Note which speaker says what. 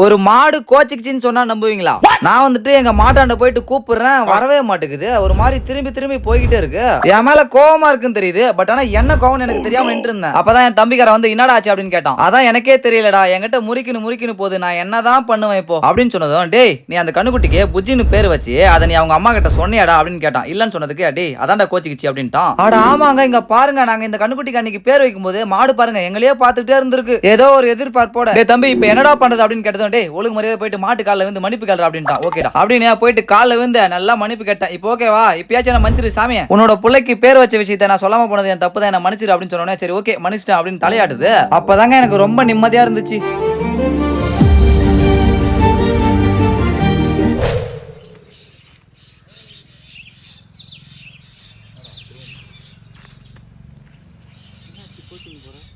Speaker 1: ஒரு மாடு கோச்சிக்கிச்சின்னு சொன்னா நம்புவீங்களா? நான் வந்துட்டு எங்க மாட்டாண்ட போயிட்டு கூப்பிடுறேன் வரவே மாட்டேங்குது. ஒரு மாதிரி திரும்பி திரும்பி போய்கிட்டே இருக்கு. என் மேல கோவமா இருக்குன்னு தெரியுது பட் ஆனா என்ன கோவம் எனக்கு தெரியாம நின்று இருந்தேன் அப்பதான் என் தம்பிக்கார வந்து என்னடா ஆச்சு? அப்படின்னு கேட்டான். அதான் எனக்கே தெரியலடா என்கிட்ட முறிக்கணும் முறிக்கணும் போகுது நான் என்னதான் பண்ணுவேன் இப்போ? அப்படின்னு சொன்னதும் டேய் நீ அந்த கண்ணுக்குட்டிக்கு புஜ்ஜின்னு பேர் வச்சு அதை நீ அவங்க அம்மா கிட்ட சொன்னியாடா? அப்படின்னு கேட்டான். இல்லன்னு சொன்னதுக்கு டேய் அதான்டா கோச்சிக்கிச்சு அப்படின்ட்டான். ஆட ஆமாங்க இங்க பாருங்க நாங்க இந்த கண்ணுக்குட்டிக்கு அன்னைக்கு பேர் வைக்கும்போது மாடு பாருங்க எங்களையே பார்த்துக்கிட்டே இருந்திருக்கு. ஏதோ ஒரு எதிர்பார்ப்போட. டேய் தம்பி இப்போ என்னடா பண்றது? அப்படின்னு டே ஒழுங்கு மரியாதை போயிட்டு மாட்டு காலில் வந்து மன்னிப்பு கேள்ற அப்படின்ட்டான். ஓகேடா. அப்படின்னு போயிட்டு காலில் வந்து நல்லா மன்னிப்பு கேட்டேன். இப்போ ஓகேவா இப்பயாச்சும் நான் மன்னிச்சிரு சாமி. உன்னோட பிள்ளைக்கு பேர் வச்ச விஷயத்த நான் சொல்லாம போனது என் தப்பு தான். என்ன மன்னிச்சிரு அப்படின்னு சொன்னோன்னே சரி ஓகே மன்னிச்சிட்டேன் அப்படின்னு தலையாடுது அப்பதாங்க எனக்கு ரொம்ப நிம்மதியா இருந்துச்சு. கோச்சிங் போகிறேன்